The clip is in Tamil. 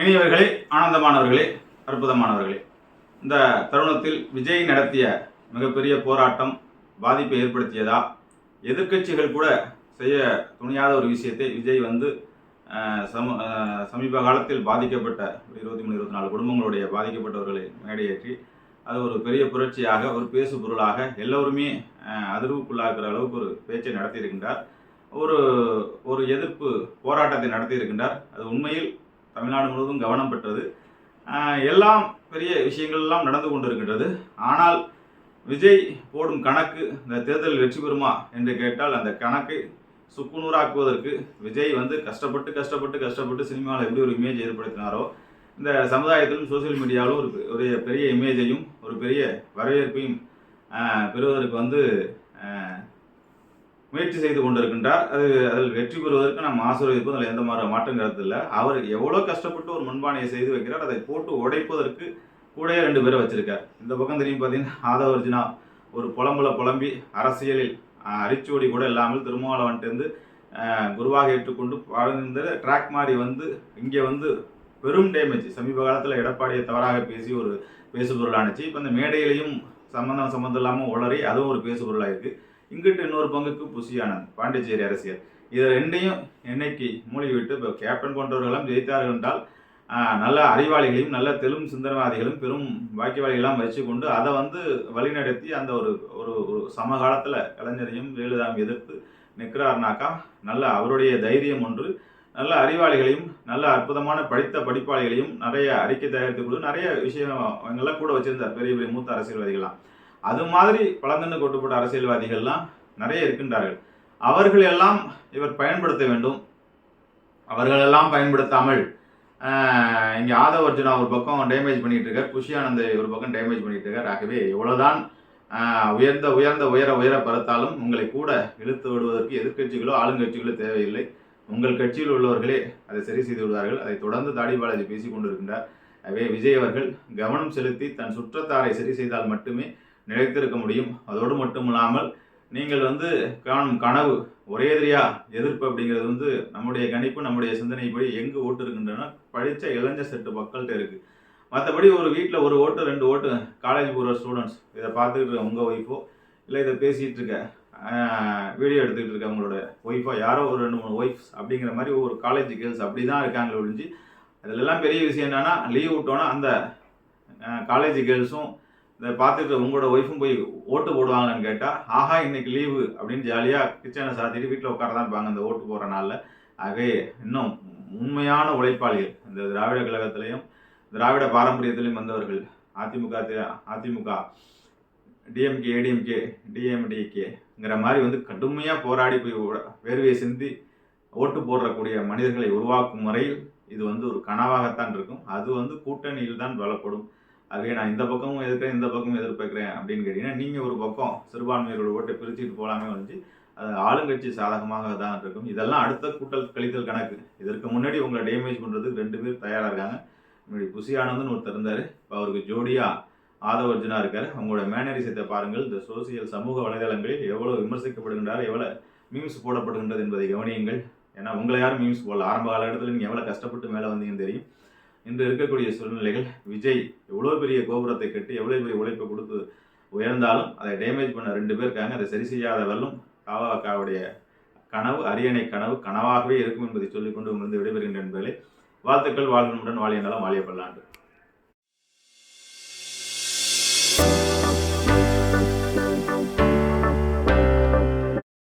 இனியவர்களே ஆனந்தமானவர்களே அற்புதமானவர்களே. இந்த தருணத்தில் விஜய் நடத்திய மிகப்பெரிய போராட்டம் பாதிப்பை ஏற்படுத்தியதா? எதிர்க்கட்சிகள் கூட செய்ய துணியாத ஒரு விஷயத்தை விஜய் வந்து சம சமீப காலத்தில் பாதிக்கப்பட்ட ஒரு இருபத்தி மூணு இருபத்தி நாலு குடும்பங்களுடைய பாதிக்கப்பட்டவர்களை மேடையேற்றி அது ஒரு பெரிய புரட்சியாக ஒரு பேசு பொருளாக எல்லோருமே அதிர்வுக்குள்ளாகிற அளவுக்கு ஒரு பேச்சை நடத்தியிருக்கின்றார். ஒரு ஒரு எதிர்ப்பு போராட்டத்தை நடத்தியிருக்கின்றார். அது உண்மையில் தமிழ்நாடு முழுவதும் கவனம் பெற்றது. எல்லாம் பெரிய விஷயங்கள் எல்லாம் நடந்து கொண்டிருக்கின்றது. ஆனால் விஜய் போடும் கணக்கு இந்த தேர்தலில் வெற்றி பெறுமா என்று கேட்டால் அந்த கணக்கை சுக்குநூறாக்குவதற்கு விஜய் வந்து கஷ்டப்பட்டு கஷ்டப்பட்டு கஷ்டப்பட்டு சினிமாவில் எப்படி ஒரு இமேஜ் ஏற்படுத்தினாரோ இந்த சமுதாயத்திலும் சோஷியல் மீடியாவிலும் ஒரு ஒரு பெரிய இமேஜையும் ஒரு பெரிய வரவேற்பையும் பெறுவதற்கு வந்து முயற்சி செய்து கொண்டிருக்கின்றார். அது அதில் வெற்றி பெறுவதற்கு நம்ம ஆசீர்வதிப்போம் அதில் எந்த மாதிரி மாற்றம் கருத்து இல்லை அவர் எவ்வளோ கஷ்டப்பட்டு ஒரு மண்பானையை செய்து வைக்கிறார். அதை போட்டு உடைப்பதற்கு கூடயே ரெண்டு பேரை வச்சிருக்கார். இந்த பக்கம் தெரியும் பார்த்தீங்கன்னா ஆதவர்ஜினா ஒரு புலம்புல புலம்பி அரசியலில் அரிச்சோடி கூட இல்லாமல் திருமாவளவன்ட்டு குருவாக ஏற்றுக்கொண்டு வாழ்ந்த ட்ராக் மாறி வந்து இங்கே வந்து பெரும் டேமேஜ். சமீப காலத்தில் எடப்பாடியை தவறாக பேசி ஒரு பேசுபொருளானுச்சு. இப்போ இந்த மேடையிலையும் சம்மந்தம் சம்மந்தம் இல்லாமல் உளறி அதுவும் ஒரு பேசுபொருளாக இருக்குது இங்கிட்டு இன்னொரு பங்குக்கு புசியானது பாண்டிச்சேரி அரசியல். இதை ரெண்டையும் என்னைக்கு மூழ்கி விட்டு இப்போ கேப்டன் போன்றவர்களும் ஜெயித்தார்கள் என்றால் நல்ல அறிவாளிகளையும் நல்ல தெலும் சிந்தனவாதிகளும் பெரும் வாக்கியவாளிகளாம் வச்சுக்கொண்டு அதை வந்து வழிநடத்தி அந்த ஒரு ஒரு ஒரு சமகாலத்தில் கலைஞரையும் ஜெயலலிதாவையும் எதிர்த்து நிற்கிறார்னாக்கா நல்ல அவருடைய தைரியம் ஒன்று. நல்ல அறிவாளிகளையும் நல்ல அற்புதமான படித்த படிப்பாளிகளையும் நிறைய அறிக்கை தயாரித்து கொடு. நிறைய விஷயம் அவங்கெல்லாம் கூட வச்சிருந்தார் பெரிய பெரிய மூத்த அரசியல்வாதிகளாம் அது மாதிரி பழங்கன்னு கொட்டுப்பட்ட அரசியல்வாதிகள்லாம் நிறைய இருக்கின்றார்கள். அவர்கள் எல்லாம் இவர் பயன்படுத்த வேண்டும். அவர்களெல்லாம் பயன்படுத்தாமல் இங்கே ஆதவ அர்ஜுனா ஒரு பக்கம் டேமேஜ் பண்ணிகிட்டு இருக்கார் குஷி ஆனந்தை ஒரு பக்கம் டேமேஜ் பண்ணிகிட்டு இருக்கார் ஆகவே இவ்வளோதான் உயர்ந்த உயர்ந்த உயர உயர பறத்தாலும் உங்களை கூட இழுத்து விடுவதற்கு எதிர்க்கட்சிகளோ ஆளுங்கட்சிகளோ தேவையில்லை. உங்கள் கட்சியில் உள்ளவர்களே அதை சரி செய்து விடுவார்கள். அதை தொடர்ந்து தாடி பாலாஜி பேசிக் கொண்டிருக்கின்றார் எனவே விஜய் அவர்கள் கவனம் செலுத்தி தன் சுற்றத்தாரை சரி செய்தால் மட்டுமே நிலைத்திருக்க முடியும். அதோடு மட்டும் இல்லாமல் நீங்கள் வந்து காணும் கனவு ஒரே எதிரியா எதிர்ப்பு அப்படிங்கிறது வந்து நம்முடைய கணிப்பு நம்முடைய சிந்தனைப்படி எங்கு ஓட்டு இருக்கின்றன படித்த இளைஞர் செட்டு மக்கள்கிட்ட இருக்கு. மற்றபடி ஒரு வீட்டில் ஒரு ஓட்டு ரெண்டு ஓட்டு காலேஜ் போகிற ஸ்டூடெண்ட்ஸ் இதை பார்த்துக்கிட்டு இருக்க உங்கள் ஒய்ஃபோ இல்லை இதை பேசிகிட்டு இருக்க வீடியோ எடுத்துக்கிட்டு இருக்க உங்களோட ஒய்ஃபோ யாரோ ஒரு ரெண்டு மூணு ஒய்ஃப்ஸ் அப்படிங்கிற மாதிரி ஒரு காலேஜ் கேர்ள்ஸ் அப்படி தான் இருக்காங்க ஒழிஞ்சு அதிலெல்லாம் பெரிய விஷயம் என்னென்னா லீவ் விட்டோன்னா அந்த காலேஜ் கேர்ள்ஸும் இதை பார்த்துட்டு உங்களோட ஒய்ஃபும் போய் ஓட்டு போடுவாங்கன்னு கேட்டால் ஆஹா இன்னைக்கு லீவு அப்படின்னு ஜாலியாக கிச்சனை சாத்திட்டு வீட்டில் உட்கார தான் இருப்பாங்க அந்த ஓட்டு போடுற நாளில். ஆகவே இன்னும் உண்மையான உழைப்பாளிகள் இந்த திராவிட கழகத்திலையும் திராவிட பாரம்பரியத்திலையும் வந்தவர்கள் அதிமுக அதிமுக டிஎம்கே ஏடிஎம்கே டிஎம்டிகேங்கிற மாதிரி வந்து கடுமையாக போராடி போய் வேர்வையை சிந்தி ஓட்டு போடுறக்கூடிய மனிதர்களை உருவாக்கும் முறையில் இது வந்து ஒரு கனவாகத்தான் இருக்கும். அது வந்து கூட்டணியில் தான் வளப்படும் ஆகவே நான் இந்த பக்கமும் எதிர்க்கிறேன் இந்த பக்கமும் எதிர்பார்க்கிறேன் அப்படின்னு கேட்டீங்கன்னா நீங்கள் ஒரு பக்கம் சிறுபான்மையோட ஓட்டை பிரிச்சுட்டு போகலாமே வந்து அது ஆளுங்கட்சி சாதகமாக தான் இருக்கும். இதெல்லாம் அடுத்த கூட்டல் கழித்தல் கணக்கு. இதற்கு முன்னாடி உங்களை டேமேஜ் பண்ணுறதுக்கு ரெண்டு பேர் தயாராக இருக்காங்க. முன்னாடி புசி ஆனந்த்னு ஒருத்தர் இருந்தார். இப்போ அவருக்கு ஜோடியாக ஆதவ அர்ஜுனா இருக்கார். அவங்களோட மேனரிசத்தை பாருங்கள். இந்த சோசியல் சமூக வலைதளங்களில் எவ்வளோ விமர்சிக்கப்படுகின்றார் எவ்வளோ மீம்ஸ் போடப்படுகின்றது என்பதை கவனியுங்கள். ஏன்னா உங்களை யாரும் மீம்ஸ் போடல. ஆரம்ப காலகட்டத்தில் நீங்கள் எவ்வளோ கஷ்டப்பட்டு மேலே வந்தீங்கன்னு தெரியும். இன்று இருக்கக்கூடிய சூழ்நிலைகள் விஜய் எவ்வளோ பெரிய கோபுரத்தை கட்டி எவ்வளோ பெரிய உழைப்பை கொடுத்து உயர்ந்தாலும் அதை டேமேஜ் பண்ண ரெண்டு பேர் இருக்காங்க அதை சரி செய்யாத வல்லும் காவாக்காவுடைய கனவு அரியணை கனவு கனவாகவே இருக்கும் என்பதை சொல்லிக்கொண்டு உங்களிருந்து விடைபெறுகின்ற என்பதை வாழ்த்துக்கள் வாழ்வனுடன் வாழிய நலம் வாழிய பல்லாண்டு